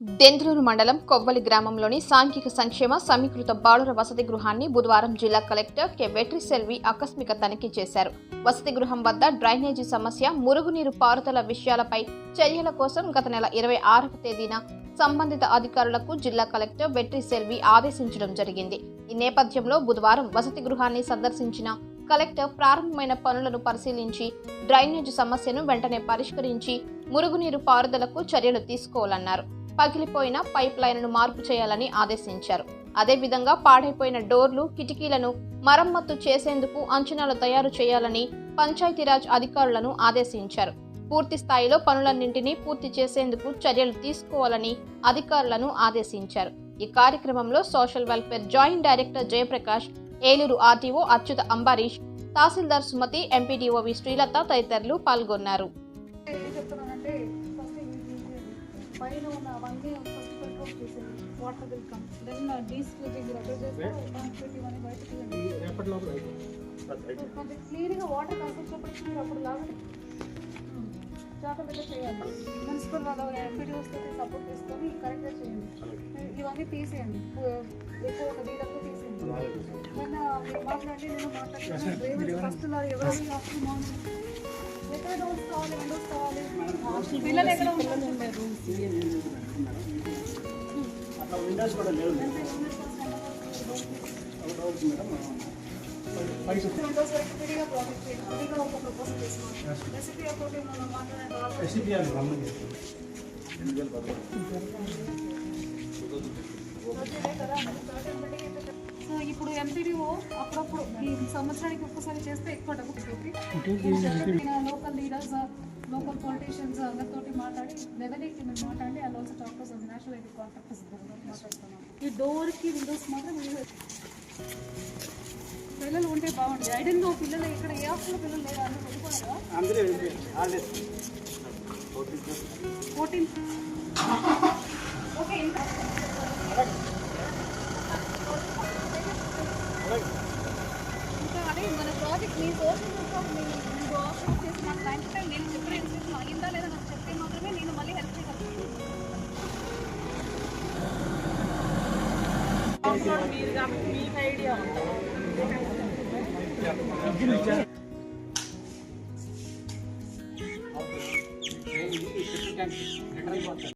దెందులూరు మండలం కొవ్వలి గ్రామంలోని సాంఘిక సంక్షేమ సమీకృత బాలుర వసతి గృహాన్ని బుధవారం జిల్లా కలెక్టర్ కె. వెట్రి సెల్వి ఆకస్మిక తనిఖీ చేశారు. వసతి గృహం వద్ద డ్రైనేజీ సమస్య మురుగునీరు పారుదల విషయాలపై చర్యల కోసం గత నెల ఇరవై ఆరవ తేదీన సంబంధిత అధికారులకు జిల్లా కలెక్టర్ వెట్రి సెల్వి ఆదేశించడం జరిగింది. ఈ నేపథ్యంలో బుధవారం వసతి గృహాన్ని సందర్శించిన కలెక్టర్ ప్రారంభమైన పనులను పరిశీలించి డ్రైనేజ్ సమస్యను వెంటనే పరిష్కరించి మురుగునీరు పారుదలకు చర్యలు తీసుకోవాలన్నారు. పగిలిపోయిన పైప్ లైన్ను మార్పు చేయాలని ఆదేశించారు. అదేవిధంగా పాడైపోయిన డోర్లు కిటికీలను మరమ్మత్తు చేసేందుకు అంచనాలు తయారు చేయాలని పంచాయతీరాజ్ అధికారులను ఆదేశించారు. పూర్తి స్థాయిలో పనులన్నింటినీ పూర్తి చేసేందుకు చర్యలు తీసుకోవాలని అధికారులను ఆదేశించారు. ఈ కార్యక్రమంలో social welfare joint director Jayaprakash Eluru RTO Achyuta Ambarish తహసీల్దార్ సుమతి ఎంపీడీఓ వి శ్రీలత తదితరులు పాల్గొన్నారు. పైన ఉన్న అవన్నీ ఫస్ట్ కంట్రోల్ చేసేది వాటర్ విల్ కమ్ దెన్ డీస్క్యూటింగ్ రెడర్ చేస్తే కాన్స్టిట్యూటివ్ అని బయటకు తీయండి. రేపటి లోపల అయిపోతుంది కొంచెం క్లీన్గా వాటర్ కనిపించినప్పటికీ మీరు అప్పుడు లాగా జాగ్రత్తగా చేయాలి. మున్సిపల్ వాళ్ళ ఎంపీడీఓస్ తోటి సపోర్ట్ తీసుకొని కరెక్ట్గా చేయండి. ఇవన్నీ తీసేయండి. ఎక్కువ ఒక డీలర్తో తీసేయండి. మీరు మాట్లాడి నేను మాట్లాడుతున్నాను. డ్రైనేజ్ ఫస్ట్లో ఎవరు? ఎక్కడ డోర్స్ కావాలి విండోస్ కావాలి పిల్లలు ఎక్కడ ఉంటారు అట్లా విండోస్ కూడా లేవు విండోస్ ఇప్పుడు ఎంపీడీఓ అప్పుడప్పుడు ఈ సంవత్సరానికి ఒక్కసారి చేస్తే ఎక్కువ డబ్బు లోకల్ లీడర్స్ లోకల్ పొలిటీషియన్స్ అందరితోటి మాట్లాడి లెవెల్కి మేము మాట్లాడి అది also tractors national ID contractors మాట్లాడుతున్నాం. ఈ డోర్కి విండోస్ మాత్రం మీరు పిల్లలు ఉంటే బాగుంటుంది. ఐడెంట్గా పిల్లలు ఇక్కడ ఏ హాస్టల్లో పిల్లలు లేరు అందరూ వెళ్ళిపోయారా? ఫోర్టీన్ ఓకే ఇంకా అదే మన ప్రాజెక్ట్ మీ కోసం మీరు ఆఫర్ చేసి నాకు టైం నేను చెప్పిన ఇన్స్టిట్యూషన్ అయిందా లేదా నాకు చెప్తే మాత్రమే నేను మళ్ళీ హెల్ప్ చేయగలను. మీకు ఐడియా